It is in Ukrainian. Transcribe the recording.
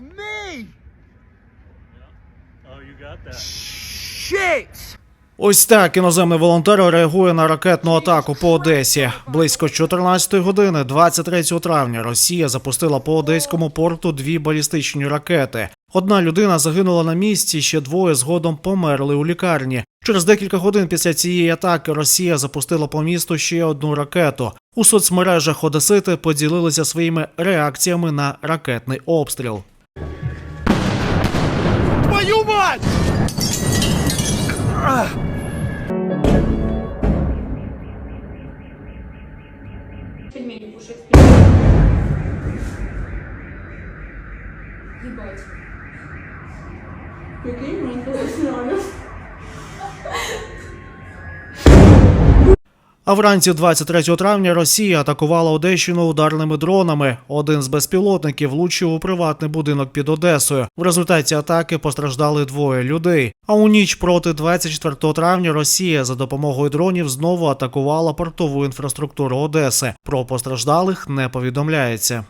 me! Oh, you got that. Shit! Ось так іноземний волонтер реагує на ракетну атаку по Одесі. Близько 14 години, 23 травня, Росія запустила по одеському порту дві балістичні ракети. Одна людина загинула на місці, ще двоє згодом померли у лікарні. Через декілька годин після цієї атаки Росія запустила по місту ще одну ракету. У соцмережах Одесити поділилися своїми реакціями на ракетний обстріл. Твою мать! Ебать. Прикинь, мы никогда А вранці 23 травня Росія атакувала Одещину ударними дронами. Один з безпілотників влучив у приватний будинок під Одесою. В результаті атаки постраждали двоє людей. А у ніч проти 24 травня Росія за допомогою дронів знову атакувала портову інфраструктуру Одеси. Про постраждалих не повідомляється.